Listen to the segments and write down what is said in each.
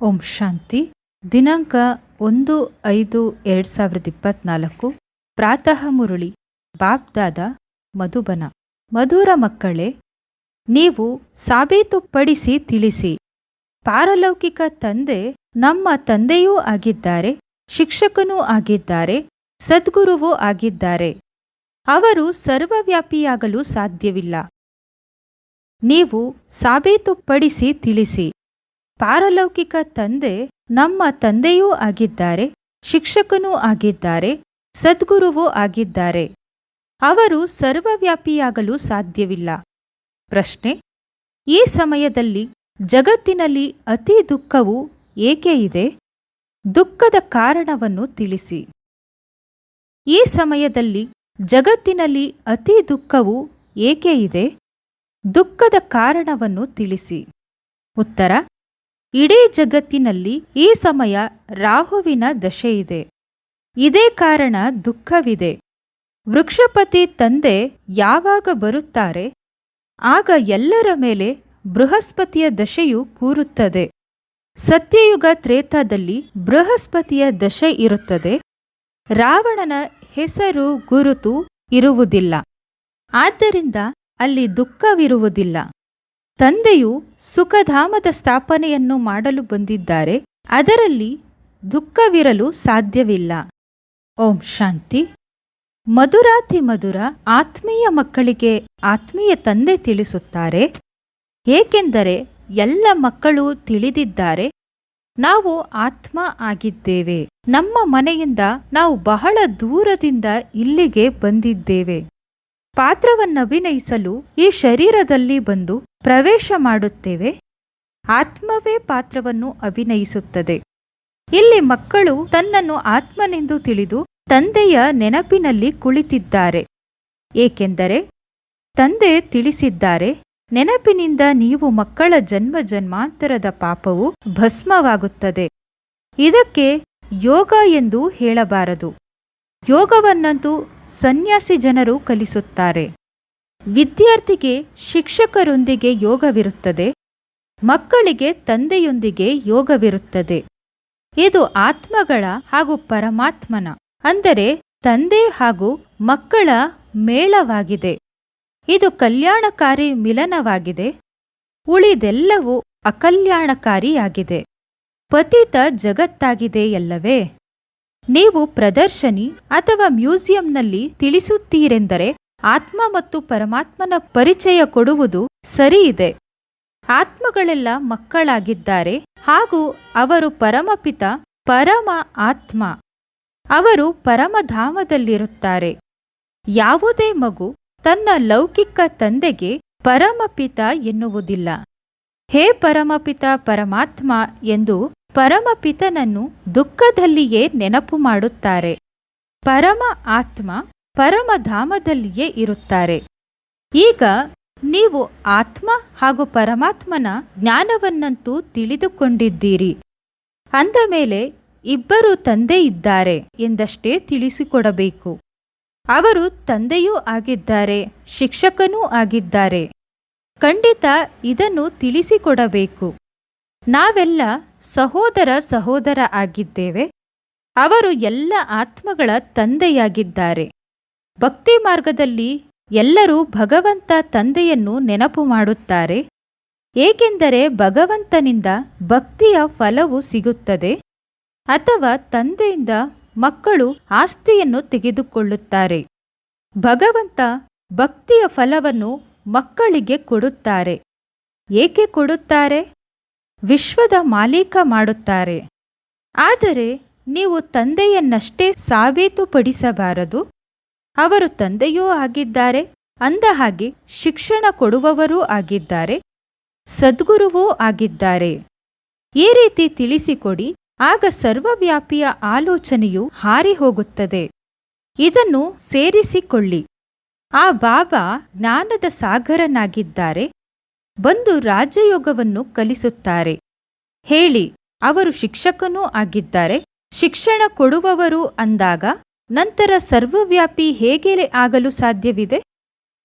ಓಂ ಶಾಂತಿ. ದಿನಾಂಕ ಒಂದು ಐದು ಎರಡು ಸಾವಿರದ ಇಪ್ಪತ್ನಾಲ್ಕು. ಪ್ರಾತಃ ಮುರುಳಿ. ಬಾಬ್ದಾದ ಮಧುಬನ. ಮಧುರ ಮಕ್ಕಳೇ, ನೀವು ಸಾಬೀತುಪಡಿಸಿ ತಿಳಿಸಿ. ಪಾರಲೌಕಿಕ ತಂದೆ ನಮ್ಮ ತಂದೆಯೂ ಆಗಿದ್ದಾರೆ, ಶಿಕ್ಷಕನೂ ಆಗಿದ್ದಾರೆ, ಸದ್ಗುರುವೂ ಆಗಿದ್ದಾರೆ. ಅವರು ಸರ್ವವ್ಯಾಪಿಯಾಗಲು ಸಾಧ್ಯವಿಲ್ಲ. ನೀವು ಸಾಬೀತುಪಡಿಸಿ ತಿಳಿಸಿ. ಪಾರಲೌಕಿಕ ತಂದೆ ನಮ್ಮ ತಂದೆಯೂ ಆಗಿದ್ದಾರೆ, ಶಿಕ್ಷಕನೂ ಆಗಿದ್ದಾರೆ, ಸದ್ಗುರುವೂ ಆಗಿದ್ದಾರೆ. ಅವರು ಸರ್ವವ್ಯಾಪಿಯಾಗಲು ಸಾಧ್ಯವಿಲ್ಲ. ಪ್ರಶ್ನೆ, ಈ ಸಮಯದಲ್ಲಿ ಜಗತ್ತಿನಲ್ಲಿ ಅತಿ ದುಃಖವು ಏಕೆ ಇದೆ? ದುಃಖದ ಕಾರಣವನ್ನು ತಿಳಿಸಿ. ಈ ಸಮಯದಲ್ಲಿ ಜಗತ್ತಿನಲ್ಲಿ ಅತಿ ದುಃಖವು ಏಕೆ ಇದೆ? ದುಃಖದ ಕಾರಣವನ್ನು ತಿಳಿಸಿ. ಉತ್ತರ ಇಡೀ ಜಗತ್ತಿನಲ್ಲಿ ಈ ಸಮಯ ರಾಹುವಿನ ದಶೆಯಿದೆ. ಇದೇ ಕಾರಣ ದುಃಖವಿದೆ. ವೃಕ್ಷಪತಿ ತಂದೆ ಯಾವಾಗ ಬರುತ್ತಾರೆ? ಆಗ ಎಲ್ಲರ ಮೇಲೆ ಬೃಹಸ್ಪತಿಯ ದಶೆಯು ಕೂರುತ್ತದೆ. ಸತ್ಯಯುಗ ತ್ರೇತಾದಲ್ಲಿ ಬೃಹಸ್ಪತಿಯ ದಶೆ ಇರುತ್ತದೆ. ರಾವಣನ ಹೆಸರು ಗುರುತು ಇರುವುದಿಲ್ಲ. ಆದ್ದರಿಂದ ಅಲ್ಲಿ ದುಃಖವಿರುವುದಿಲ್ಲ. ತಂದೆಯು ಸುಖಧಾಮದ ಸ್ಥಾಪನೆಯನ್ನು ಮಾಡಲು ಬಂದಿದ್ದಾರೆ. ಅದರಲ್ಲಿ ದುಃಖವಿರಲು ಸಾಧ್ಯವಿಲ್ಲ. ಓಂ ಶಾಂತಿ. ಮಧುರಾತಿ ಮಧುರ ಆತ್ಮೀಯ ಮಕ್ಕಳಿಗೆ ಆತ್ಮೀಯ ತಂದೆ ತಿಳಿಸುತ್ತಾರೆ. ಏಕೆಂದರೆ ಎಲ್ಲ ಮಕ್ಕಳು ತಿಳಿದಿದ್ದಾರೆ. ನಾವು ಆತ್ಮ ಆಗಿದ್ದೇವೆ. ನಮ್ಮ ಮನೆಯಿಂದ ನಾವು ಬಹಳ ದೂರದಿಂದ ಇಲ್ಲಿಗೆ ಬಂದಿದ್ದೇವೆ. ಪಾತ್ರವನ್ನಭಿನಯಿಸಲು ಈ ಶರೀರದಲ್ಲಿ ಬಂದು ಪ್ರವೇಶ ಮಾಡುತ್ತೇವೆ. ಆತ್ಮವೇ ಪಾತ್ರವನ್ನು ಅಭಿನಯಿಸುತ್ತದೆ. ಇಲ್ಲಿ ಮಕ್ಕಳು ತನ್ನನ್ನು ಆತ್ಮನೆಂದು ತಿಳಿದು ತಂದೆಯ ನೆನಪಿನಲ್ಲಿ ಕುಳಿತಿದ್ದಾರೆ. ಏಕೆಂದರೆ ತಂದೆ ತಿಳಿಸಿದ್ದಾರೆ, ನೆನಪಿನಿಂದ ನೀವು ಮಕ್ಕಳ ಜನ್ಮ ಜನ್ಮಾಂತರದ ಪಾಪವು ಭಸ್ಮವಾಗುತ್ತದೆ. ಇದಕ್ಕೆ ಯೋಗ ಎಂದು ಹೇಳಬಾರದು. ಯೋಗವನ್ನಂತೂ ಸನ್ಯಾಸಿ ಜನರು ಕಲಿಸುತ್ತಾರೆ. ವಿದ್ಯಾರ್ಥಿಗೆ ಶಿಕ್ಷಕರೊಂದಿಗೆ ಯೋಗವಿರುತ್ತದೆ, ಮಕ್ಕಳಿಗೆ ತಂದೆಯೊಂದಿಗೆ ಯೋಗವಿರುತ್ತದೆ. ಇದು ಆತ್ಮಗಳ ಹಾಗೂ ಪರಮಾತ್ಮನ, ಅಂದರೆ ತಂದೆ ಹಾಗೂ ಮಕ್ಕಳ ಮೇಳವಾಗಿದೆ. ಇದು ಕಲ್ಯಾಣಕಾರಿ ಮಿಲನವಾಗಿದೆ. ಉಳಿದೆಲ್ಲವೂ ಅಕಲ್ಯಾಣಕಾರಿಯಾಗಿದೆ. ಪತಿತ ಜಗತ್ತಾಗಿದೆ ಎಲ್ಲವೇ ನೀವು ಪ್ರದರ್ಶನಿ ಅಥವಾ ಮ್ಯೂಸಿಯಂನಲ್ಲಿ ತಿಳಿಸುತ್ತೀರೆಂದರೆ ಆತ್ಮ ಮತ್ತು ಪರಮಾತ್ಮನ ಪರಿಚಯ ಕೊಡುವುದು ಸರಿಯಿದೆ ಆತ್ಮಗಳೆಲ್ಲ ಮಕ್ಕಳಾಗಿದ್ದಾರೆ ಹಾಗೂ ಅವರು ಪರಮಪಿತ, ಪರಮ ಆತ್ಮ. ಅವರು ಪರಮಧಾಮದಲ್ಲಿರುತ್ತಾರೆ. ಯಾವುದೇ ಮಗು ತನ್ನ ಲೌಕಿಕ ತಂದೆಗೆ ಪರಮಪಿತ ಎನ್ನುವುದಿಲ್ಲ. ಹೇ ಪರಮಪಿತ, ಪರಮಾತ್ಮ ಎಂದು ಪರಮಪಿತನನ್ನು ದುಃಖದಲ್ಲಿಯೇ ನೆನಪು ಮಾಡುತ್ತಾರೆ. ಪರಮ ಆತ್ಮ ಪರಮಧಾಮದಲ್ಲಿಯೇ ಇರುತ್ತಾರೆ. ಈಗ ನೀವು ಆತ್ಮ ಹಾಗೂ ಪರಮಾತ್ಮನ ಜ್ಞಾನವನ್ನಂತೂ ತಿಳಿದುಕೊಂಡಿದ್ದೀರಿ. ಅಂದ ಮೇಲೆ ಇಬ್ಬರು ತಂದೆ ಇದ್ದಾರೆ ಎಂದಷ್ಟೇ ತಿಳಿಸಿಕೊಡಬೇಕು. ಅವರು ತಂದೆಯೂ ಆಗಿದ್ದಾರೆ, ಶಿಕ್ಷಕನೂ ಆಗಿದ್ದಾರೆ. ಖಂಡಿತ ಇದನ್ನು ತಿಳಿಸಿಕೊಡಬೇಕು. ನಾವೆಲ್ಲ ಸಹೋದರ ಸಹೋದರ ಆಗಿದ್ದೇವೆ. ಅವರು ಎಲ್ಲ ಆತ್ಮಗಳ ತಂದೆಯಾಗಿದ್ದಾರೆ. ಭಕ್ತಿ ಮಾರ್ಗದಲ್ಲಿ ಎಲ್ಲರೂ ಭಗವಂತ ತಂದೆಯನ್ನು ನೆನಪು ಮಾಡುತ್ತಾರೆ. ಏಕೆಂದರೆ ಭಗವಂತನಿಂದ ಭಕ್ತಿಯ ಫಲವು ಸಿಗುತ್ತದೆ. ಅಥವಾ ತಂದೆಯಿಂದ ಮಕ್ಕಳು ಆಸ್ತಿಯನ್ನು ತೆಗೆದುಕೊಳ್ಳುತ್ತಾರೆ. ಭಗವಂತ ಭಕ್ತಿಯ ಫಲವನ್ನು ಮಕ್ಕಳಿಗೆ ಕೊಡುತ್ತಾರೆ. ಏಕೆ ಕೊಡುತ್ತಾರೆ? ವಿಶ್ವದ ಮಾಲೀಕ ಮಾಡುತ್ತಾರೆ. ಆದರೆ ನೀವು ತಂದೆಯನ್ನಷ್ಟೇ ಸಾಬೀತುಪಡಿಸಬಾರದು. ಅವರು ತಂದೆಯೂ ಆಗಿದ್ದಾರೆ, ಅಂದ ಹಾಗೆ ಶಿಕ್ಷಣ ಕೊಡುವವರೂ ಆಗಿದ್ದಾರೆ, ಸದ್ಗುರುವೂ ಆಗಿದ್ದಾರೆ. ಈ ರೀತಿ ತಿಳಿಸಿಕೊಡಿ, ಆಗ ಸರ್ವವ್ಯಾಪಿಯ ಆಲೋಚನೆಯು ಹಾರಿ ಹೋಗುತ್ತದೆ ಇದನ್ನು ಸೇರಿಸಿಕೊಳ್ಳಿ. ಆ ಬಾಬಾ ಜ್ಞಾನದ ಸಾಗರನಾಗಿದ್ದಾರೆ, ಬಂದು ರಾಜಯೋಗವನ್ನು ಕಲಿಸುತ್ತಾರೆ. ಹೇಳಿ, ಅವರು ಶಿಕ್ಷಕನೂ ಆಗಿದ್ದಾರೆ, ಶಿಕ್ಷಣ ಕೊಡುವವರು ಅಂದಾಗ ನಂತರ ಸರ್ವವ್ಯಾಪಿ ಹೇಗೆ ಆಗಲು ಸಾಧ್ಯವಿದೆ?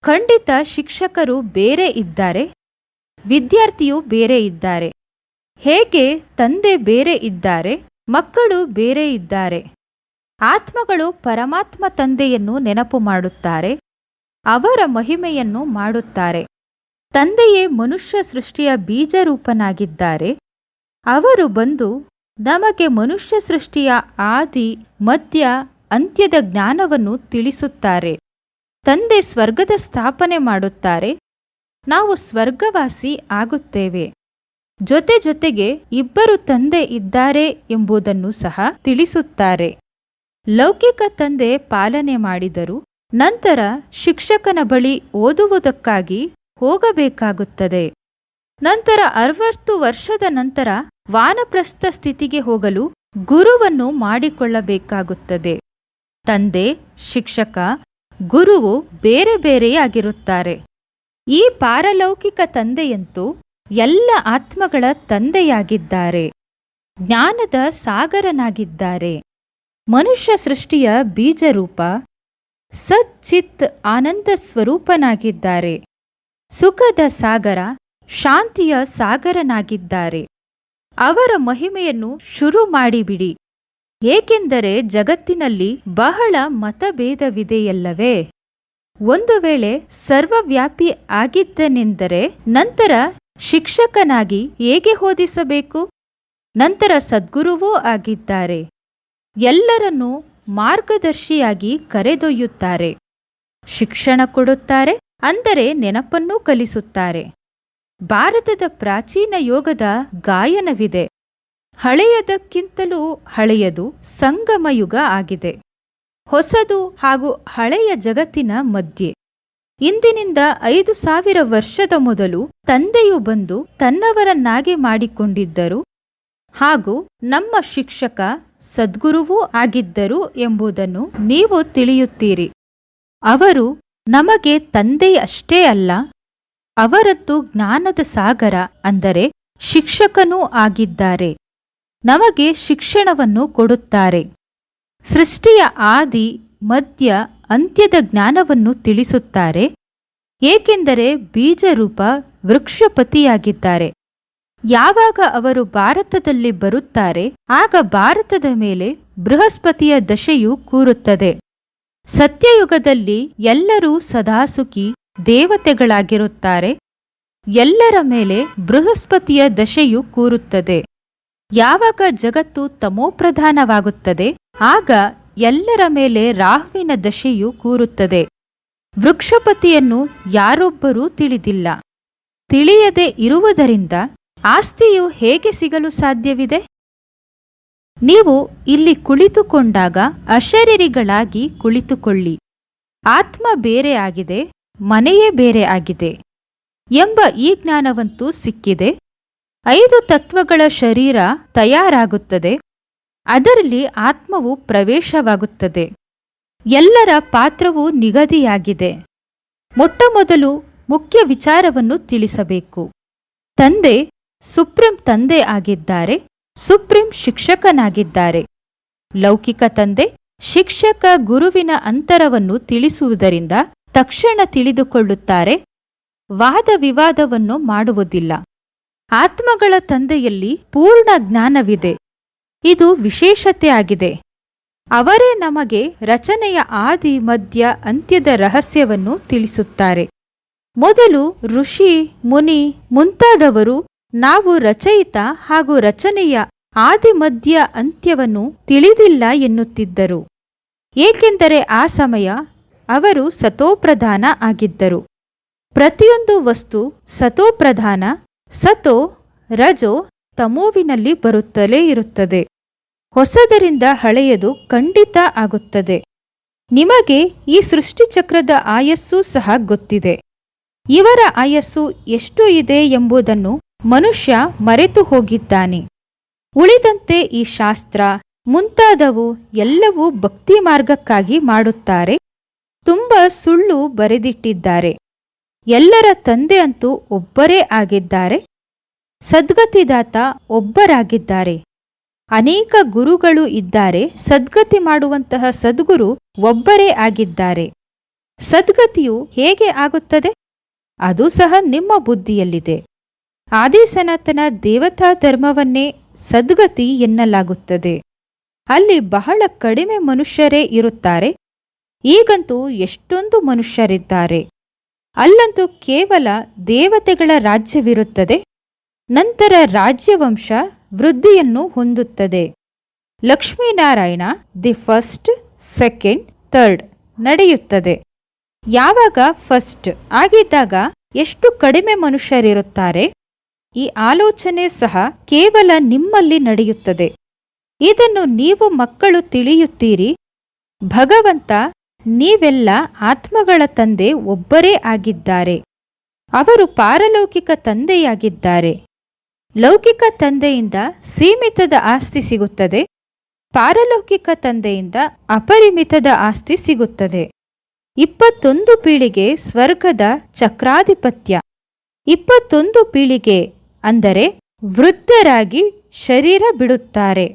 ಖಂಡಿತ ಶಿಕ್ಷಕರು ಬೇರೆ ಇದ್ದಾರೆ. ವಿದ್ಯಾರ್ಥಿಯು ಬೇರೆ ಇದ್ದಾರೆ. ಹೇಗೆ ತಂದೆ ಬೇರೆ ಇದ್ದಾರೆ, ಮಕ್ಕಳು ಬೇರೆ ಇದ್ದಾರೆ. ಆತ್ಮಗಳು ಪರಮಾತ್ಮ ತಂದೆಯನ್ನು ನೆನಪು ಮಾಡುತ್ತಾರೆ. ಅವರ ಮಹಿಮೆಯನ್ನು ಮಾಡುತ್ತಾರೆ. ತಂದೆಯೇ ಮನುಷ್ಯ ಸೃಷ್ಟಿಯ ಬೀಜರೂಪನಾಗಿದ್ದಾರೆ. ಅವರು ಬಂದು ನಮಗೆ ಮನುಷ್ಯ ಸೃಷ್ಟಿಯ ಆದಿ, ಮಧ್ಯ ಅಂತ್ಯದ ಜ್ಞಾನವನ್ನು ತಿಳಿಸುತ್ತಾರೆ. ತಂದೆ ಸ್ವರ್ಗದ ಸ್ಥಾಪನೆ ಮಾಡುತ್ತಾರೆ. ನಾವು ಸ್ವರ್ಗವಾಸಿ ಆಗುತ್ತೇವೆ. ಜೊತೆ ಜೊತೆಗೆ ಇಬ್ಬರು ತಂದೆ ಇದ್ದಾರೆ ಎಂಬುದನ್ನು ಸಹ ತಿಳಿಸುತ್ತಾರೆ. ಲೌಕಿಕ ತಂದೆ ಪಾಲನೆ ಮಾಡಿದರು ನಂತರ ಶಿಕ್ಷಕನ ಬಳಿ ಓದುವುದಕ್ಕಾಗಿ ಹೋಗಬೇಕಾಗುತ್ತದೆ. ನಂತರ ಅರವತ್ತು ವರ್ಷದ ನಂತರ ವಾನಪ್ರಸ್ಥ ಸ್ಥಿತಿಗೆ ಹೋಗಲು ಗುರುವನ್ನು ಮಾಡಿಕೊಳ್ಳಬೇಕಾಗುತ್ತದೆ. ತಂದೆ, ಶಿಕ್ಷಕ, ಗುರುವು ಬೇರೆ ಬೇರೆಯಾಗಿರುತ್ತಾರೆ. ಈ ಪಾರಲೌಕಿಕ ತಂದೆಯಂತೂ ಎಲ್ಲ ಆತ್ಮಗಳ ತಂದೆಯಾಗಿದ್ದಾರೆ. ಜ್ಞಾನದ ಸಾಗರನಾಗಿದ್ದಾರೆ. ಮನುಷ್ಯ ಸೃಷ್ಟಿಯ ಬೀಜರೂಪ ಸಚ್ಚಿತ್ ಆನಂದ ಸ್ವರೂಪನಾಗಿದ್ದಾರೆ. ಸುಖದ ಸಾಗರ ಶಾಂತಿಯ ಸಾಗರನಾಗಿದ್ದಾರೆ. ಅವರ ಮಹಿಮೆಯನ್ನು ಶುರು ಮಾಡಿಬಿಡಿ. ಏಕೆಂದರೆ ಜಗತ್ತಿನಲ್ಲಿ ಬಹಳ ಮತಭೇದವಿದೆಯಲ್ಲವೇ? ಒಂದು ವೇಳೆ ಸರ್ವವ್ಯಾಪಿ ಆಗಿದ್ದನೆಂದರೆ ನಂತರ ಶಿಕ್ಷಕನಾಗಿ ಹೇಗೆ ಓದಿಸಬೇಕು? ನಂತರ ಸದ್ಗುರುವೂ ಆಗಿದ್ದಾರೆ. ಎಲ್ಲರನ್ನೂ ಮಾರ್ಗದರ್ಶಿಯಾಗಿ ಕರೆದೊಯ್ಯುತ್ತಾರೆ. ಶಿಕ್ಷಣ ಕೊಡುತ್ತಾರೆ, ಅಂದರೆ ನೆನಪನ್ನೂ ಕಲಿಸುತ್ತಾರೆ. ಭಾರತದ ಪ್ರಾಚೀನ ಯೋಗದ ಗಾಯನವಿದೆ. ಹಳೆಯದಕ್ಕಿಂತಲೂ ಹಳೆಯದು ಸಂಗಮಯುಗ ಆಗಿದೆ. ಹೊಸದು ಹಾಗೂ ಹಳೆಯ ಜಗತ್ತಿನ ಮಧ್ಯೆ. ಇಂದಿನಿಂದ ಐದು ಸಾವಿರ ವರ್ಷದ ಮೊದಲು ತಂದೆಯು ಬಂದು ತನ್ನವರನ್ನಾಗಿ ಮಾಡಿಕೊಂಡಿದ್ದರು ಹಾಗೂ ನಮ್ಮ ಶಿಕ್ಷಕ ಸದ್ಗುರುವೂ ಆಗಿದ್ದರು ಎಂಬುದನ್ನು ನೀವು ತಿಳಿಯುತ್ತೀರಿ. ಅವರು ನಮಗೆ ತಂದೆಯಷ್ಟೇ ಅಲ್ಲ, ಅವರದ್ದು ಜ್ಞಾನದ ಸಾಗರ ಅಂದರೆ ಶಿಕ್ಷಕನೂ ಆಗಿದ್ದಾರೆ. ನಮಗೆ ಶಿಕ್ಷಣವನ್ನು ಕೊಡುತ್ತಾರೆ. ಸೃಷ್ಟಿಯ ಆದಿ, ಮಧ್ಯ, ಅಂತ್ಯದ ಜ್ಞಾನವನ್ನು ತಿಳಿಸುತ್ತಾರೆ. ಏಕೆಂದರೆ ಬೀಜರೂಪ ವೃಕ್ಷಪತಿಯಾಗಿದ್ದಾರೆ. ಯಾವಾಗ ಅವರು ಭಾರತದಲ್ಲಿ ಬರುತ್ತಾರೆ, ಆಗ ಭಾರತದ ಮೇಲೆ ಬೃಹಸ್ಪತಿಯ ದಶೆಯು ಕೂರುತ್ತದೆ. ಸತ್ಯಯುಗದಲ್ಲಿ ಎಲ್ಲರೂ ಸದಾಸುಖಿ, ದೇವತೆಗಳಾಗಿರುತ್ತಾರೆ. ಎಲ್ಲರ ಮೇಲೆ ಬೃಹಸ್ಪತಿಯ ದಶೆಯು ಕೂರುತ್ತದೆ. ಯಾವಾಗ ಜಗತ್ತು ತಮೋಪ್ರಧಾನವಾಗುತ್ತದೆ ಆಗ ಎಲ್ಲರ ಮೇಲೆ ರಾಹುವಿನ ದಶೆಯು ಕೂರುತ್ತದೆ. ವೃಕ್ಷಪತಿಯನ್ನು ಯಾರೊಬ್ಬರೂ ತಿಳಿದಿಲ್ಲ. ತಿಳಿಯದೆ ಇರುವುದರಿಂದ ಆಸ್ತಿಯು ಹೇಗೆ ಸಿಗಲು ಸಾಧ್ಯವಿದೆ? ನೀವು ಇಲ್ಲಿ ಕುಳಿತುಕೊಂಡಾಗ ಅಶರೀರಿಗಳಾಗಿ ಕುಳಿತುಕೊಳ್ಳಿ. ಆತ್ಮ ಬೇರೆ ಆಗಿದೆ, ಮನೆಯೇ ಬೇರೆ ಆಗಿದೆ ಎಂಬ ಈ ಜ್ಞಾನವಂತೂ ಸಿಕ್ಕಿದೆ. ಐದು ತತ್ವಗಳ ಶರೀರ ತಯಾರಾಗುತ್ತದೆ. ಅದರಲ್ಲಿ ಆತ್ಮವು ಪ್ರವೇಶವಾಗುತ್ತದೆ. ಎಲ್ಲರ ಪಾತ್ರವು ನಿಗದಿಯಾಗಿದೆ. ಮೊಟ್ಟಮೊದಲು ಮುಖ್ಯ ವಿಚಾರವನ್ನು ತಿಳಿಸಬೇಕು. ತಂದೆ ಸುಪ್ರೀಂ ತಂದೆ ಆಗಿದ್ದಾರೆ. ಸುಪ್ರೀಂ ಶಿಕ್ಷಕನಾಗಿದ್ದಾರೆ. ಲೌಕಿಕ ತಂದೆ ಶಿಕ್ಷಕ ಗುರುವಿನ ಅಂತರವನ್ನು ತಿಳಿಸುವುದರಿಂದ ತಕ್ಷಣ ತಿಳಿದುಕೊಳ್ಳುತ್ತಾರೆ. ವಾದ ವಿವಾದವನ್ನು ಮಾಡುವುದಿಲ್ಲ. ಆತ್ಮಗಳ ತಂದೆಯಲ್ಲಿ ಪೂರ್ಣ ಜ್ಞಾನವಿದೆ. ಇದು ವಿಶೇಷತೆ ಆಗಿದೆ ಅವರೇ ನಮಗೆ ರಚನೆಯ ಆದಿ, ಮಧ್ಯ, ಅಂತ್ಯದ ರಹಸ್ಯವನ್ನು ತಿಳಿಸುತ್ತಾರೆ. ಮೊದಲು ಋಷಿ, ಮುನಿ ಮುಂತಾದವರು ನಾವು ರಚಯಿತ ಹಾಗೂ ರಚನೆಯ ಆದಿ, ಮಧ್ಯ, ಅಂತ್ಯವನ್ನು ತಿಳಿದಿಲ್ಲ ಎನ್ನುತ್ತಿದ್ದರು. ಏಕೆಂದರೆ ಆ ಸಮಯ ಅವರು ಸತೋಪ್ರಧಾನ ಆಗಿದ್ದರು. ಪ್ರತಿಯೊಂದು ವಸ್ತು ಸತೋಪ್ರಧಾನ ಸತೋ ರಜೋ ತಮೋವಿನಲ್ಲಿ ಬರುತ್ತಲೇ ಇರುತ್ತದೆ. ಹೊಸದರಿಂದ ಹಳೆಯದು ಖಂಡಿತ ಆಗುತ್ತದೆ. ನಿಮಗೆ ಈ ಸೃಷ್ಟಿಚಕ್ರದ ಆಯಸ್ಸು ಸಹ ಗೊತ್ತಿದೆ. ಇವರ ಆಯಸ್ಸು ಎಷ್ಟು ಇದೆ ಎಂಬುದನ್ನು ಮನುಷ್ಯ ಮರೆತು ಹೋಗಿದ್ದಾನೆ. ಉಳಿದಂತೆ ಈ ಶಾಸ್ತ್ರ ಮುಂತಾದವು ಎಲ್ಲವೂ ಭಕ್ತಿ ಮಾರ್ಗಕ್ಕಾಗಿ ಮಾಡುತ್ತಾರೆ. ತುಂಬ ಸುಳ್ಳು ಬರೆದಿಟ್ಟಿದ್ದಾರೆ. ಎಲ್ಲರ ತಂದೆ ಅಂತೂ ಒಬ್ಬರೇ ಆಗಿದ್ದಾರೆ. ಸದ್ಗತಿದಾತ ಒಬ್ಬರಾಗಿದ್ದಾರೆ. ಅನೇಕ ಗುರುಗಳು ಇದ್ದಾರೆ. ಸದ್ಗತಿ ಮಾಡುವಂತಹ ಸದ್ಗುರು ಒಬ್ಬರೇ ಆಗಿದ್ದಾರೆ. ಸದ್ಗತಿಯು ಹೇಗೆ ಆಗುತ್ತದೆ? ಅದು ಸಹ ನಿಮ್ಮ ಬುದ್ಧಿಯಲ್ಲಿದೆ. ಆದಿಸನಾತನ ದೇವತಾ ಧರ್ಮವನ್ನೇ ಸದ್ಗತಿ ಎನ್ನಲಾಗುತ್ತದೆ. ಅಲ್ಲಿ ಬಹಳ ಕಡಿಮೆ ಮನುಷ್ಯರೇ ಇರುತ್ತಾರೆ. ಈಗಂತೂ ಎಷ್ಟೊಂದು ಮನುಷ್ಯರಿದ್ದಾರೆ. ಅಲ್ಲಂತೂ ಕೇವಲ ದೇವತೆಗಳ ರಾಜ್ಯವಿರುತ್ತದೆ, ನಂತರ ರಾಜ್ಯವಂಶ ವೃದ್ಧಿಯನ್ನು ಹೊಂದುತ್ತದೆ. Lakshminarayana the first, second, third ನಡೆಯುತ್ತದೆ. ಯಾವಾಗ ಫಸ್ಟ್ ಆಗಿದ್ದಾಗ ಎಷ್ಟು ಕಡಿಮೆ ಮನುಷ್ಯರಿರುತ್ತಾರೆ? ಈ ಆಲೋಚನೆ ಸಹ ಕೇವಲ ನಿಮ್ಮಲ್ಲಿ ನಡೆಯುತ್ತದೆ. ಇದನ್ನು ನೀವು ಮಕ್ಕಳು ತಿಳಿಯುತ್ತೀರಿ. ಭಗವಂತ ನೀವೆಲ್ಲ ಆತ್ಮಗಳ ತಂದೆ ಒಬ್ಬರೇ ಆಗಿದ್ದಾರೆ. ಅವರು ಪಾರಲೌಕಿಕ ತಂದೆಯಾಗಿದ್ದಾರೆ. ಲೌಕಿಕ ತಂದೆಯಿಂದ ಸೀಮಿತದ ಆಸ್ತಿ ಸಿಗುತ್ತದೆ. ಪಾರಲೌಕಿಕ ತಂದೆಯಿಂದ ಅಪರಿಮಿತದ ಆಸ್ತಿ ಸಿಗುತ್ತದೆ. ಇಪ್ಪತ್ತೊಂದು ಪೀಳಿಗೆ ಸ್ವರ್ಗದ ಚಕ್ರಾಧಿಪತ್ಯ. ಇಪ್ಪತ್ತೊಂದು ಪೀಳಿಗೆ ಅಂದರೆ ವೃದ್ಧರಾಗಿ ಶರೀರ ಬಿಡುತ್ತಾರೆ.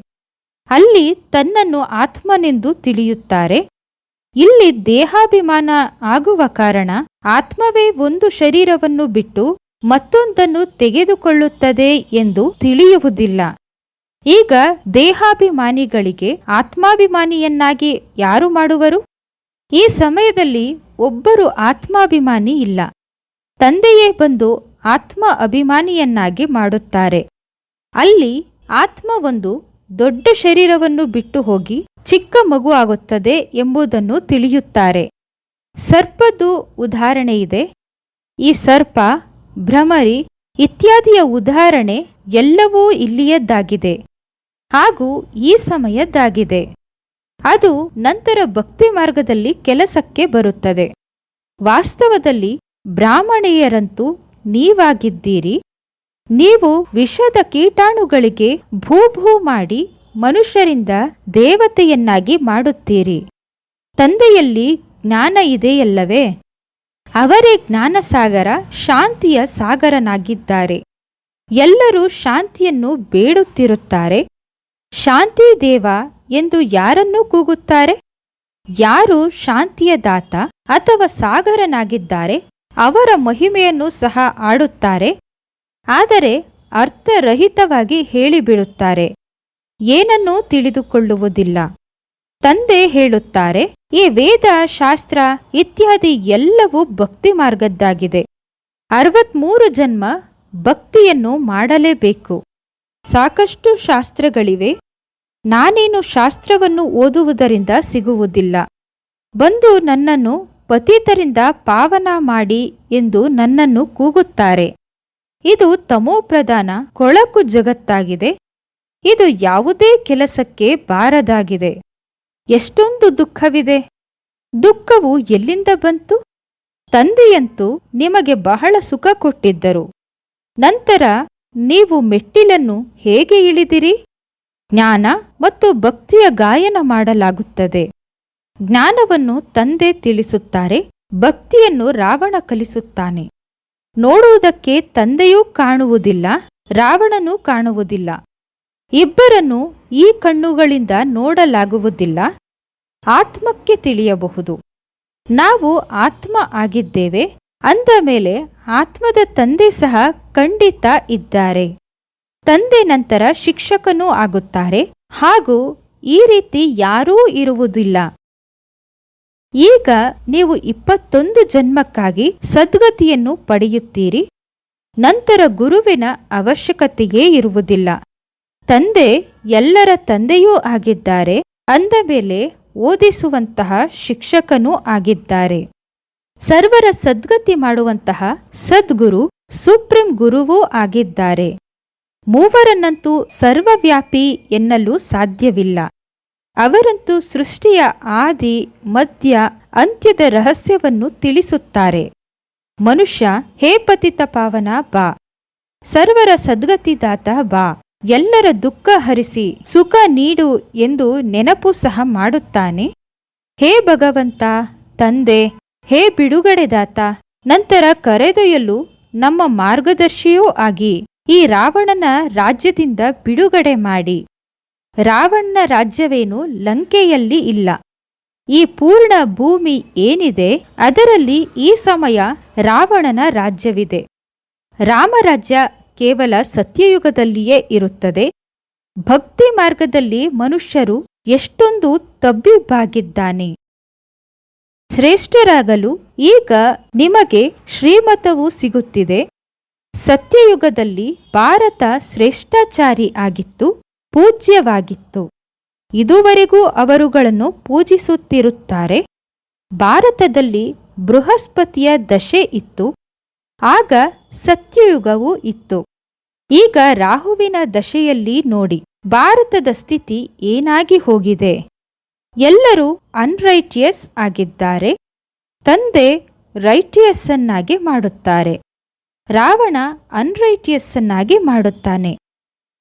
ಅಲ್ಲಿ ತನ್ನನ್ನು ಆತ್ಮನೆಂದು ತಿಳಿಯುತ್ತಾರೆ. ಇಲ್ಲಿ ದೇಹಾಭಿಮಾನ ಆಗುವ ಕಾರಣ ಆತ್ಮವೇ ಒಂದು ಶರೀರವನ್ನು ಬಿಟ್ಟು ಮತ್ತೊಂದನ್ನು ತೆಗೆದುಕೊಳ್ಳುತ್ತದೆ ಎಂದು ತಿಳಿಯುವುದಿಲ್ಲ. ಈಗ ದೇಹಾಭಿಮಾನಿಗಳಿಗೆ ಆತ್ಮಾಭಿಮಾನಿಯನ್ನಾಗಿ ಯಾರು ಮಾಡುವರು? ಈ ಸಮಯದಲ್ಲಿ ಒಬ್ಬರು ಆತ್ಮಾಭಿಮಾನಿ ಇಲ್ಲ. ತಂದೆಯೇ ಬಂದು ಆತ್ಮ ಅಭಿಮಾನಿಯನ್ನಾಗಿ ಮಾಡುತ್ತಾರೆ. ಅಲ್ಲಿ ಆತ್ಮ ಒಂದು ದೊಡ್ಡ ಶರೀರವನ್ನು ಬಿಟ್ಟು ಹೋಗಿ ಚಿಕ್ಕ ಮಗು ಆಗುತ್ತದೆ ಎಂಬುದನ್ನು ತಿಳಿಯುತ್ತಾರೆ. ಸರ್ಪದ್ದು ಉದಾಹರಣೆ ಇದೆ. ಈ ಸರ್ಪ, ಭ್ರಮರಿ ಇತ್ಯಾದಿಯ ಉದಾಹರಣೆ ಎಲ್ಲವೂ ಇಲ್ಲಿಯದ್ದಾಗಿದೆ ಹಾಗೂ ಈ ಸಮಯದ್ದಾಗಿದೆ. ಅದು ನಂತರ ಭಕ್ತಿ ಮಾರ್ಗದಲ್ಲಿ ಕೆಲಸಕ್ಕೆ ಬರುತ್ತದೆ. ವಾಸ್ತವದಲ್ಲಿ ಬ್ರಾಹ್ಮಣೆಯರಂತೂ ನೀವಾಗಿದ್ದೀರಿ. ನೀವು ವಿಷದ ಕೀಟಾಣುಗಳಿಗೆ ಭೂ ಭೂ ಮಾಡಿ ಮನುಷ್ಯರಿಂದ ದೇವತೆಯನ್ನಾಗಿ ಮಾಡುತ್ತೀರಿ. ತಂದೆಯಲ್ಲಿ ಜ್ಞಾನ ಇದೆಯಲ್ಲವೇ? ಅವರೇ ಜ್ಞಾನಸಾಗರ, ಶಾಂತಿಯ ಸಾಗರನಾಗಿದ್ದಾರೆ. ಎಲ್ಲರೂ ಶಾಂತಿಯನ್ನು ಬೇಡುತ್ತಿರುತ್ತಾರೆ. ಶಾಂತಿ ದೇವ ಎಂದು ಯಾರನ್ನೂ ಕೂಗುತ್ತಾರೆ? ಯಾರು ಶಾಂತಿಯ ದಾತ ಅಥವಾ ಸಾಗರನಾಗಿದ್ದಾರೆ, ಅವರ ಮಹಿಮೆಯನ್ನು ಸಹ ಆಡುತ್ತಾರೆ. ಆದರೆ ಅರ್ಥರಹಿತವಾಗಿ ಹೇಳಿಬಿಡುತ್ತಾರೆ. ಏನನ್ನೂ ತಿಳಿದುಕೊಳ್ಳುವುದಿಲ್ಲ. ತಂದೆ ಹೇಳುತ್ತಾರೆ, ಈ ವೇದ ಶಾಸ್ತ್ರ ಇತ್ಯಾದಿ ಎಲ್ಲವೂ ಭಕ್ತಿ ಮಾರ್ಗದ್ದಾಗಿದೆ. ಅರವತ್ಮೂರು ಜನ್ಮ ಭಕ್ತಿಯನ್ನು ಮಾಡಲೇಬೇಕು. ಸಾಕಷ್ಟು ಶಾಸ್ತ್ರಗಳಿವೆ. ನಾನೇನು ಶಾಸ್ತ್ರವನ್ನು ಓದುವುದರಿಂದ ಸಿಗುವುದಿಲ್ಲ. ಬಂದು ನನ್ನನ್ನು ಪತೀತರಿಂದ ಪಾವನ ಮಾಡಿ ಎಂದು ನನ್ನನ್ನು ಕೂಗುತ್ತಾರೆ. ಇದು ತಮೋಪ್ರಧಾನ ಕೊಳಕು ಜಗತ್ತಾಗಿದೆ. ಇದು ಯಾವುದೇ ಕೆಲಸಕ್ಕೆ ಬಾರದಾಗಿದೆ. ಎಷ್ಟೊಂದು ದುಃಖವಿದೆ. ದುಃಖವು ಎಲ್ಲಿಂದ ಬಂತು? ತಂದೆಯಂತೂ ನಿಮಗೆ ಬಹಳ ಸುಖ ಕೊಟ್ಟಿದ್ದರು. ನಂತರ ನೀವು ಮೆಟ್ಟಿಲನ್ನು ಹೇಗೆ ಇಳಿದಿರಿ? ಜ್ಞಾನ ಮತ್ತು ಭಕ್ತಿಯ ಗಾಯನ ಮಾಡಲಾಗುತ್ತದೆ. ಜ್ಞಾನವನ್ನು ತಂದೆ ತಿಳಿಸುತ್ತಾರೆ, ಭಕ್ತಿಯನ್ನು ರಾವಣ ಕಲಿಸುತ್ತಾನೆ. ನೋಡುವುದಕ್ಕೆ ತಂದೆಯೂ ಕಾಣುವುದಿಲ್ಲ, ರಾವಣನೂ ಕಾಣುವುದಿಲ್ಲ. ಇಬ್ಬರನ್ನು ಈ ಕಣ್ಣುಗಳಿಂದ ನೋಡಲಾಗುವುದಿಲ್ಲ. ಆತ್ಮಕ್ಕೆ ತಿಳಿಯಬಹುದು. ನಾವು ಆತ್ಮ ಆಗಿದ್ದೇವೆ. ಅಂದ ಮೇಲೆ ಆತ್ಮದ ತಂದೆ ಸಹ ಖಂಡಿತ ಇದ್ದಾರೆ. ತಂದೆ ನಂತರ ಶಿಕ್ಷಕನೂ ಆಗುತ್ತಾರೆ. ಹಾಗೂ ಈ ರೀತಿ ಯಾರೂ ಇರುವುದಿಲ್ಲ. ಈಗ ನೀವು ಇಪ್ಪತ್ತೊಂದು ಜನ್ಮಕ್ಕಾಗಿ ಸದ್ಗತಿಯನ್ನು ಪಡೆಯುತ್ತೀರಿ. ನಂತರ ಗುರುವಿನ ಅವಶ್ಯಕತೆಯೇ ಇರುವುದಿಲ್ಲ. ತಂದೆ ಎಲ್ಲರ ತಂದೆಯೂ ಆಗಿದ್ದಾರೆ. ಅಂದ ಮೇಲೆ ಓದಿಸುವಂತಹ ಶಿಕ್ಷಕನೂ ಆಗಿದ್ದಾರೆ. ಸರ್ವರ ಸದ್ಗತಿ ಮಾಡುವಂತಹ ಸದ್ಗುರು, ಸುಪ್ರೀಂ ಗುರುವೂ ಆಗಿದ್ದಾರೆ. ಮೂವರನ್ನಂತೂ ಸರ್ವವ್ಯಾಪಿ ಎನ್ನಲು ಸಾಧ್ಯವಿಲ್ಲ. ಅವರಂತೂ ಸೃಷ್ಟಿಯ ಆದಿ ಮಧ್ಯ ಅಂತ್ಯದ ರಹಸ್ಯವನ್ನು ತಿಳಿಸುತ್ತಾರೆ. ಮನುಷ್ಯ ಹೇ ಪತಿತ ಪಾವನ ಬಾ. ಸರ್ವರ ಸದ್ಗತಿದಾತ ಬಾ. ಎಲ್ಲರ ದುಃಖ ಹರಿಸಿ ಸುಖ ನೀಡು ಎಂದು ನೆನಪು ಸಹ ಮಾಡುತ್ತಾನೆ. ಹೇ ಭಗವಂತ, ತಂದೆ, ಹೇ ಬಿಡುಗಡೆದಾತ ನಂತರ ಕರೆದೊಯ್ಯಲು ನಮ್ಮ ಮಾರ್ಗದರ್ಶಿಯೂ ಆಗಿ ಈ ರಾವಣನ ರಾಜ್ಯದಿಂದ ಬಿಡುಗಡೆ ಮಾಡಿ. ರಾವಣನ ರಾಜ್ಯವೇನು ಲಂಕೆಯಲ್ಲಿ ಇಲ್ಲ. ಈ ಪೂರ್ಣ ಭೂಮಿ ಏನಿದೆ ಅದರಲ್ಲಿ ಈ ಸಮಯ ರಾವಣನ ರಾಜ್ಯವಿದೆ. ರಾಮರಾಜ್ಯ ಕೇವಲ ಸತ್ಯಯುಗದಲ್ಲಿಯೇ ಇರುತ್ತದೆ. ಭಕ್ತಿ ಮಾರ್ಗದಲ್ಲಿ ಮನುಷ್ಯರು ಎಷ್ಟೊಂದು ತಬ್ಬಿಬ್ಬಾಗಿದ್ದಾನೆ. ಶ್ರೇಷ್ಠರಾಗಲು ಈಗ ನಿಮಗೆ ಶ್ರೀಮತವು ಸಿಗುತ್ತಿದೆ. ಸತ್ಯಯುಗದಲ್ಲಿ ಭಾರತ ಶ್ರೇಷ್ಠಾಚಾರಿ ಆಗಿತ್ತು, ಪೂಜ್ಯವಾಗಿತ್ತು. ಇದುವರೆಗೂ ಅವರುಗಳನ್ನು ಪೂಜಿಸುತ್ತಿರುತ್ತಾರೆ. ಭಾರತದಲ್ಲಿ ಬೃಹಸ್ಪತಿಯ ದಶೆ ಇತ್ತು, ಆಗ ಸತ್ಯಯುಗವೂ ಇತ್ತು. ಈಗ ರಾಹುವಿನ ದಶೆಯಲ್ಲಿ ನೋಡಿ, ಭಾರತದ ಸ್ಥಿತಿ ಏನಾಗಿ ಹೋಗಿದೆ? ಎಲ್ಲರೂ ಅನ್ರೈಟಿಯಸ್ ಆಗಿದ್ದಾರೆ, ತಂದೆ ರೈಟಿಯಸ್ಸನ್ನಾಗಿ ಮಾಡುತ್ತಾರೆ. ರಾವಣ ಅನ್ರೈಟಿಯಸ್ಸನ್ನಾಗಿ ಮಾಡುತ್ತಾನೆ.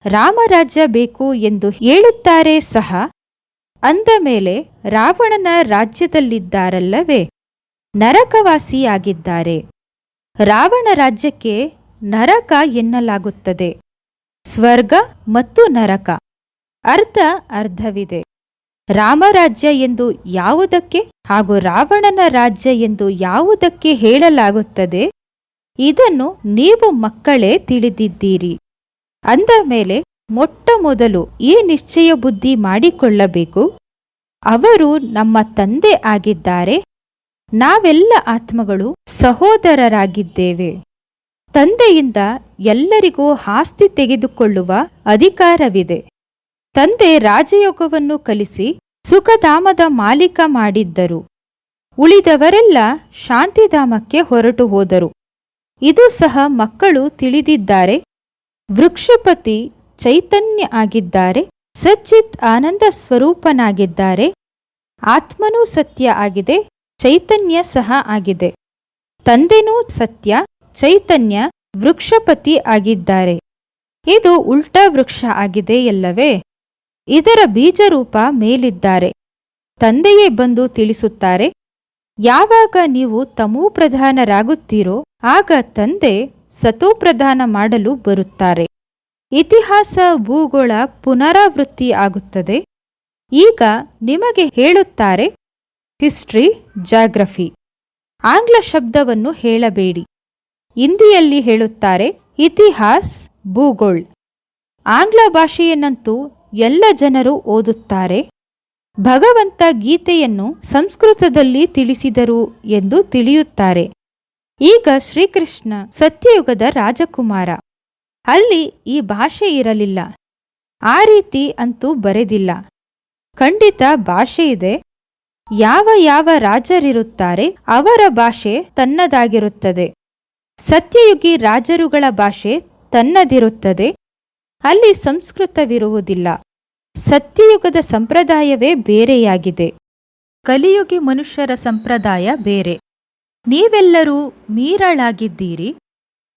ರಾಮರಾಜ್ಯ ಬೇಕು ಎಂದು ಹೇಳುತ್ತಾರೆ ಸಹ. ಅಂದ ಮೇಲೆ ರಾವಣನ ರಾಜ್ಯದಲ್ಲಿದ್ದಾರಲ್ಲವೇ? ನರಕವಾಸಿಯಾಗಿದ್ದಾರೆ. ರಾವಣ ರಾಜ್ಯಕ್ಕೆ ನರಕ ಎನ್ನಲಾಗುತ್ತದೆ. ಸ್ವರ್ಗ ಮತ್ತು ನರಕ. ಅರ್ಧ ಅರ್ಧವಿದೆ. ರಾಮರಾಜ್ಯ ಎಂದು ಯಾವುದಕ್ಕೆ ಹಾಗೂ ರಾವಣನ ರಾಜ್ಯ ಎಂದು ಯಾವುದಕ್ಕೆ ಹೇಳಲಾಗುತ್ತದೆ? ಇದನ್ನು ನೀವು ಮಕ್ಕಳೇ ತಿಳಿದಿದ್ದೀರಿ. ಅಂದ ಮೇಲೆ ಮೊಟ್ಟ ಮೊದಲು ಈ ನಿಶ್ಚಯ ಬುದ್ಧಿ ಮಾಡಿಕೊಳ್ಳಬೇಕು. ಅವರು ನಮ್ಮ ತಂದೆ ಆಗಿದ್ದಾರೆ. ನಾವೆಲ್ಲ ಆತ್ಮಗಳು ಸಹೋದರರಾಗಿದ್ದೇವೆ. ತಂದೆಯಿಂದ ಎಲ್ಲರಿಗೂ ಆಸ್ತಿ ತೆಗೆದುಕೊಳ್ಳುವ ಅಧಿಕಾರವಿದೆ. ತಂದೆ ರಾಜಯೋಗವನ್ನು ಕಲಿಸಿ ಸುಖಧಾಮದ ಮಾಲೀಕ ಮಾಡಿದ್ದರು. ಉಳಿದವರೆಲ್ಲ ಶಾಂತಿಧಾಮಕ್ಕೆ ಹೊರಟು ಹೋದರು. ಇದು ಸಹ ಮಕ್ಕಳು ತಿಳಿದಿದ್ದಾರೆ. ವೃಕ್ಷಪತಿ ಚೈತನ್ಯ ಆಗಿದ್ದಾರೆ. ಸಚ್ಚಿತ್ ಆನಂದ ಸ್ವರೂಪನಾಗಿದ್ದಾರೆ. ಆತ್ಮನೂ ಸತ್ಯ ಆಗಿದೆ. ಚೈತನ್ಯ ಸಹ ಆಗಿದೆ. ತಂದೆನೂ ಸತ್ಯ. ಚೈತನ್ಯ ವೃಕ್ಷಪತಿ ಆಗಿದ್ದಾರೆ. ಇದು ಉಲ್ಟಾ ವೃಕ್ಷ ಆಗಿದೆ ಎಲ್ಲವೇ? ಇದರ ಬೀಜರೂಪ ಮೇಲಿದ್ದಾರೆ. ತಂದೆಯೇ ಬಂದು ತಿಳಿಸುತ್ತಾರೆ, ಯಾವಾಗ ನೀವು ತಮೂ ಪ್ರಧಾನರಾಗುತ್ತೀರೋ, ಆಗ ತಂದೆ ಸತೋಪ್ರಧಾನ ಮಾಡಲು ಬರುತ್ತಾರೆ. ಇತಿಹಾಸ ಭೂಗೋಳ ಪುನರಾವೃತ್ತಿ ಆಗುತ್ತದೆ. ಈಗ ನಿಮಗೆ ಹೇಳುತ್ತಾರೆ, ಹಿಸ್ಟ್ರಿ, ಜಾಗ್ರಫಿ. ಆಂಗ್ಲ ಶಬ್ದವನ್ನು ಹೇಳಬೇಡಿ. ಹಿಂದಿಯಲ್ಲಿ ಹೇಳುತ್ತಾರೆ, ಇತಿಹಾಸ್, ಭೂಗೋಳ್. ಆಂಗ್ಲ ಭಾಷೆಯನ್ನಂತೂ ಎಲ್ಲ ಜನರು ಓದುತ್ತಾರೆ. ಭಗವಂತ ಗೀತೆಯನ್ನು ಸಂಸ್ಕೃತದಲ್ಲಿ ತಿಳಿಸಿದರು ಎಂದು ತಿಳಿಯುತ್ತಾರೆ. ಈಗ ಶ್ರೀಕೃಷ್ಣ ಸತ್ಯಯುಗದ ರಾಜಕುಮಾರ. ಅಲ್ಲಿ ಈ ಭಾಷೆ ಇರಲಿಲ್ಲ. ಆ ರೀತಿ ಅಂತೂ ಬರೆದಿಲ್ಲ. ಖಂಡಿತ ಭಾಷೆ ಇದೆ. ಯಾವ ಯಾವ ರಾಜರಿರುತ್ತಾರೆ ಅವರ ಭಾಷೆ ತನ್ನದಾಗಿರುತ್ತದೆ. ಸತ್ಯಯುಗಿ ರಾಜರುಗಳ ಭಾಷೆ ತನ್ನದಿರುತ್ತದೆ, ಅಲ್ಲಿ ಸಂಸ್ಕೃತವಿರುವುದಿಲ್ಲ. ಸತ್ಯಯುಗದ ಸಂಪ್ರದಾಯವೇ ಬೇರೆಯಾಗಿದೆ. ಕಲಿಯುಗಿ ಮನುಷ್ಯರ ಸಂಪ್ರದಾಯ ಬೇರೆ. ನೀವೆಲ್ಲರೂ ಮೀರಳಾಗಿದ್ದೀರಿ.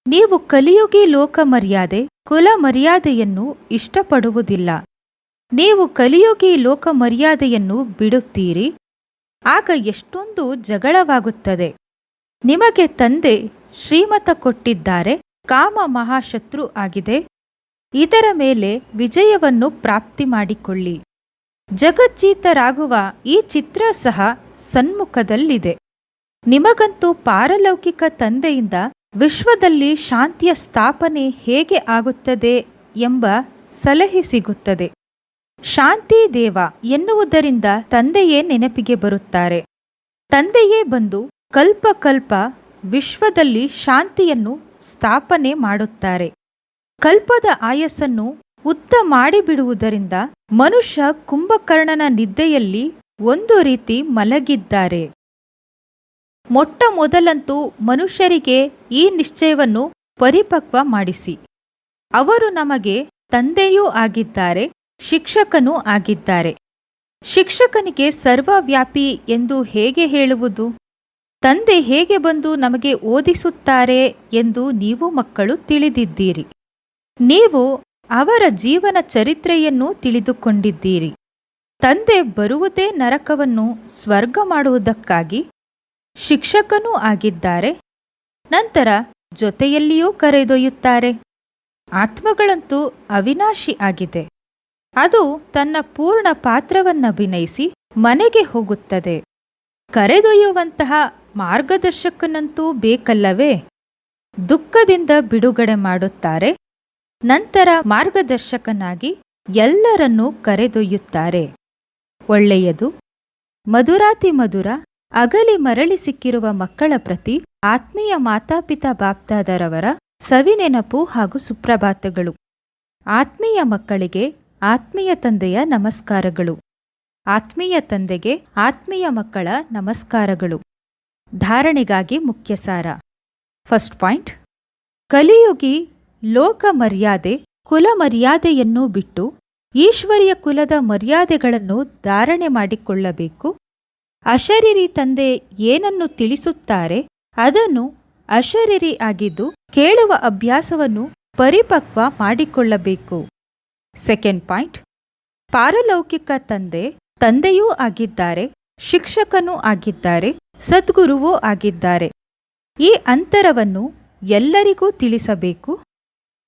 ನೀವು ಕಲಿಯುಗಿ ಲೋಕ ಮರ್ಯಾದೆ ಕುಲ ಮರ್ಯಾದೆಯನ್ನು ಇಷ್ಟಪಡುವುದಿಲ್ಲ. ನೀವು ಕಲಿಯುಗಿ ಲೋಕ ಮರ್ಯಾದೆಯನ್ನು ಬಿಡುತ್ತೀರಿ. ಆಗ ಎಷ್ಟೊಂದು ಜಗಳವಾಗುತ್ತದೆ. ನಿಮಗೆ ತಂದೆ ಶ್ರೀಮತ ಕೊಟ್ಟಿದ್ದಾರೆ, ಕಾಮ ಮಹಾಶತ್ರು ಆಗಿದೆ. ಇದರ ಮೇಲೆ ವಿಜಯವನ್ನು ಪ್ರಾಪ್ತಿ ಮಾಡಿಕೊಳ್ಳಿ. ಜಗಜ್ಜೀತರಾಗುವ ಈ ಚಿತ್ರ ಸಹ ಸನ್ಮುಖದಲ್ಲಿದೆ. ನಿಮಗಂತೂ ಪಾರಲೌಕಿಕ ತಂದೆಯಿಂದ ವಿಶ್ವದಲ್ಲಿ ಶಾಂತಿಯ ಸ್ಥಾಪನೆ ಹೇಗೆ ಆಗುತ್ತದೆ ಎಂಬ ಸಲಹೆ ಸಿಗುತ್ತದೆ. ಶಾಂತಿ ದೇವ ಎನ್ನುವುದರಿಂದ ತಂದೆಯೇ ನೆನಪಿಗೆ ಬರುತ್ತಾರೆ. ತಂದೆಯೇ ಬಂದು ಕಲ್ಪ ಕಲ್ಪ ವಿಶ್ವದಲ್ಲಿ ಶಾಂತಿಯನ್ನು ಸ್ಥಾಪನೆ ಮಾಡುತ್ತಾರೆ. ಕಲ್ಪದ ಆಯಸ್ಸನ್ನು ಉದ್ದ ಮಾಡಿಬಿಡುವುದರಿಂದ ಮನುಷ್ಯ ಕುಂಭಕರ್ಣನ ನಿದ್ದೆಯಲ್ಲಿ ಒಂದು ರೀತಿ ಮಲಗಿದ್ದಾರೆ. ಮೊಟ್ಟ ಮೊದಲಂತೂ ಮನುಷ್ಯರಿಗೆ ಈ ನಿಶ್ಚಯವನ್ನು ಪರಿಪಕ್ವ ಮಾಡಿಸಿ. ಅವರು ನಮಗೆ ತಂದೆಯೂ ಆಗಿದ್ದಾರೆ, ಶಿಕ್ಷಕನೂ ಆಗಿದ್ದಾರೆ. ಶಿಕ್ಷಕನಿಗೆ ಸರ್ವವ್ಯಾಪಿ ಎಂದು ಹೇಗೆ ಹೇಳುವುದು? ತಂದೆ ಹೇಗೆ ಬಂದು ನಮಗೆ ಓದಿಸುತ್ತಾರೆ ಎಂದು ನೀವು ಮಕ್ಕಳು ತಿಳಿದಿದ್ದೀರಿ. ನೀವು ಅವರ ಜೀವನ ಚರಿತ್ರೆಯನ್ನು ತಿಳಿದುಕೊಂಡಿದ್ದೀರಿ. ತಂದೆ ಬರುವುದೇ ನರಕವನ್ನು ಸ್ವರ್ಗ ಮಾಡುವುದಕ್ಕಾಗಿ ಶಿಕ್ಷಕನೂ ಆಗಿದ್ದಾರೆ. ನಂತರ ಜೊತೆಯಲ್ಲಿಯೂ ಕರೆದೊಯ್ಯುತ್ತಾರೆ. ಆತ್ಮಗಳಂತೂ ಅವಿನಾಶಿ ಆಗಿದೆ. ಅದು ತನ್ನ ಪೂರ್ಣ ಪಾತ್ರವನ್ನಭಿನಯಿಸಿ ಮನೆಗೆ ಹೋಗುತ್ತದೆ. ಕರೆದೊಯ್ಯುವಂತಹ ಮಾರ್ಗದರ್ಶಕನಂತೂ ಬೇಕಲ್ಲವೇ? ದುಃಖದಿಂದ ಬಿಡುಗಡೆ ಮಾಡುತ್ತಾರೆ, ನಂತರ ಮಾರ್ಗದರ್ಶಕನಾಗಿ ಎಲ್ಲರನ್ನೂ ಕರೆದೊಯ್ಯುತ್ತಾರೆ. ಒಳ್ಳೆಯದು, ಮಧುರಾತಿ ಮಧುರ, ಅಗಲಿ ಮರಳಿ ಸಿಕ್ಕಿರುವ ಮಕ್ಕಳ ಪ್ರತಿ ಆತ್ಮೀಯ ಮಾತಾಪಿತಾ ಬಾಪ್ದಾದರವರ ಸವಿನೆನಪು ಹಾಗೂ ಸುಪ್ರಭಾತಗಳು. ಆತ್ಮೀಯ ಮಕ್ಕಳಿಗೆ ಆತ್ಮೀಯ ತಂದೆಯ ನಮಸ್ಕಾರಗಳು. ಆತ್ಮೀಯ ತಂದೆಗೆ ಆತ್ಮೀಯ ಮಕ್ಕಳ ನಮಸ್ಕಾರಗಳು. ಧಾರಣೆಗಾಗಿ ಮುಖ್ಯ ಸಾರ ಫಸ್ಟ್ ಪಾಯಿಂಟ್ ಕಲಿಯುಗಿ ಲೋಕ ಮರ್ಯಾದೆ, ಕುಲ ಮರ್ಯಾದೆಯನ್ನು ಬಿಟ್ಟು ಈಶ್ವರಿಯ ಕುಲದ ಮರ್ಯಾದೆಗಳನ್ನು ಧಾರಣೆ ಮಾಡಿಕೊಳ್ಳಬೇಕು. ಅಶರೀರಿ ತಂದೆ ಏನನ್ನು ತಿಳಿಸುತ್ತಾರೆ, ಅದನ್ನು ಅಶರೀರಿ ಆಗಿದ್ದು ಕೇಳುವ ಅಭ್ಯಾಸವನ್ನು ಪರಿಪಕ್ವ ಮಾಡಿಕೊಳ್ಳಬೇಕು. ಸೆಕೆಂಡ್ ಪಾಯಿಂಟ್ ಪಾರಲೌಕಿಕ ತಂದೆ ತಂದೆಯೂ ಆಗಿದ್ದಾರೆ, ಶಿಕ್ಷಕನೂ ಆಗಿದ್ದಾರೆ ಸದ್ಗುರುವೂ ಆಗಿದ್ದಾರೆ. ಈ ಅಂತರವನ್ನು ಎಲ್ಲರಿಗೂ ತಿಳಿಸಬೇಕು.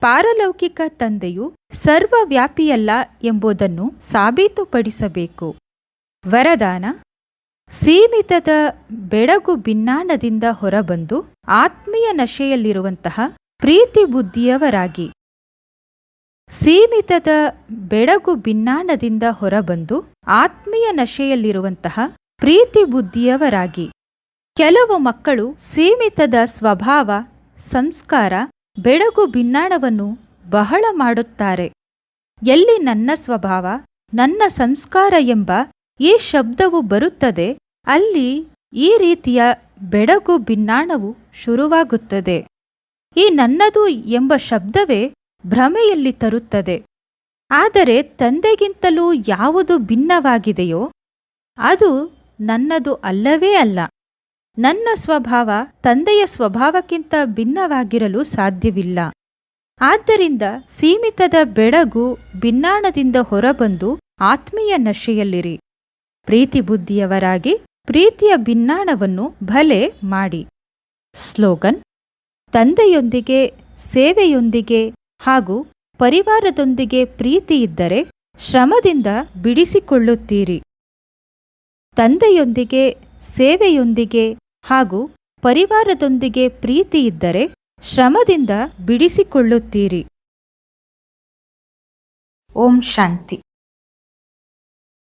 ಪಾರಲೌಕಿಕ ತಂದೆಯು ಸರ್ವವ್ಯಾಪಿಯಲ್ಲ ಎಂಬುದನ್ನು ಸಾಬೀತುಪಡಿಸಬೇಕು. ವರದಾನ, ಸೀಮಿತದ ಬೆಡಗು ಭಿನ್ನಾಣದಿಂದ ಹೊರಬಂದು ಆತ್ಮೀಯ ನಶೆಯಲ್ಲಿರುವಂತಹ ಪ್ರೀತಿ ಬುದ್ಧಿಯವರಾಗಿ. ಸೀಮಿತದ ಬೆಡಗು ಭಿನ್ನಾಣದಿಂದ ಹೊರಬಂದು ಆತ್ಮೀಯ ನಶೆಯಲ್ಲಿರುವಂತಹ ಪ್ರೀತಿ ಬುದ್ಧಿಯವರಾಗಿ. ಕೆಲವು ಮಕ್ಕಳು ಸೀಮಿತದ ಸ್ವಭಾವ, ಸಂಸ್ಕಾರ ಬೆಳಗು ಭಿನ್ನಾಣವನ್ನು ಬಹಳ ಮಾಡುತ್ತಾರೆ. ಎಲ್ಲಿ ನನ್ನ ಸ್ವಭಾವ, ನನ್ನ ಸಂಸ್ಕಾರ ಎಂಬ ಈ ಶಬ್ದವು ಬರುತ್ತದೆ, ಅಲ್ಲಿ ಈ ರೀತಿಯ ಬೆಡಗು ಭಿನ್ನಾಣವು ಶುರುವಾಗುತ್ತದೆ. ಈ ನನ್ನದು ಎಂಬ ಶಬ್ದವೇ ಭ್ರಮೆಯಲ್ಲಿ ತರುತ್ತದೆ. ಆದರೆ ತಂದೆಗಿಂತಲೂ ಯಾವುದು ಭಿನ್ನವಾಗಿದೆಯೋ, ಅದು ನನ್ನದು ಅಲ್ಲವೇ ಅಲ್ಲ. ನನ್ನ ಸ್ವಭಾವ ತಂದೆಯ ಸ್ವಭಾವಕ್ಕಿಂತ ಭಿನ್ನವಾಗಿರಲು ಸಾಧ್ಯವಿಲ್ಲ. ಆದ್ದರಿಂದ ಸೀಮಿತದ ಬೆಳಗು ಭಿನ್ನಾಣದಿಂದ ಹೊರಬಂದು ಆತ್ಮೀಯ ನಶೆಯಲ್ಲಿರಿ. ಪ್ರೀತಿ ಬುದ್ಧಿಯವರಾಗಿ ಪ್ರೀತಿಯ ಭಿನ್ನಾಣವನ್ನು ಭಲೆ ಮಾಡಿ. ಸ್ಲೋಗನ್, ತಂದೆಯೊಂದಿಗೆ, ಸೇವೆಯೊಂದಿಗೆ ಹಾಗೂ ಪರಿವಾರದೊಂದಿಗೆ ಪ್ರೀತಿಯಿದ್ದರೆ ಶ್ರಮದಿಂದ ಬಿಡಿಸಿಕೊಳ್ಳುತ್ತೀರಿ. ತಂದೆಯೊಂದಿಗೆ, ಸೇವೆಯೊಂದಿಗೆ ಹಾಗೂ ಪರಿವಾರದೊಂದಿಗೆ ಪ್ರೀತಿಯಿದ್ದರೆ ಶ್ರಮದಿಂದ ಬಿಡಿಸಿಕೊಳ್ಳುತ್ತೀರಿ. ಓಂ ಶಾಂತಿ.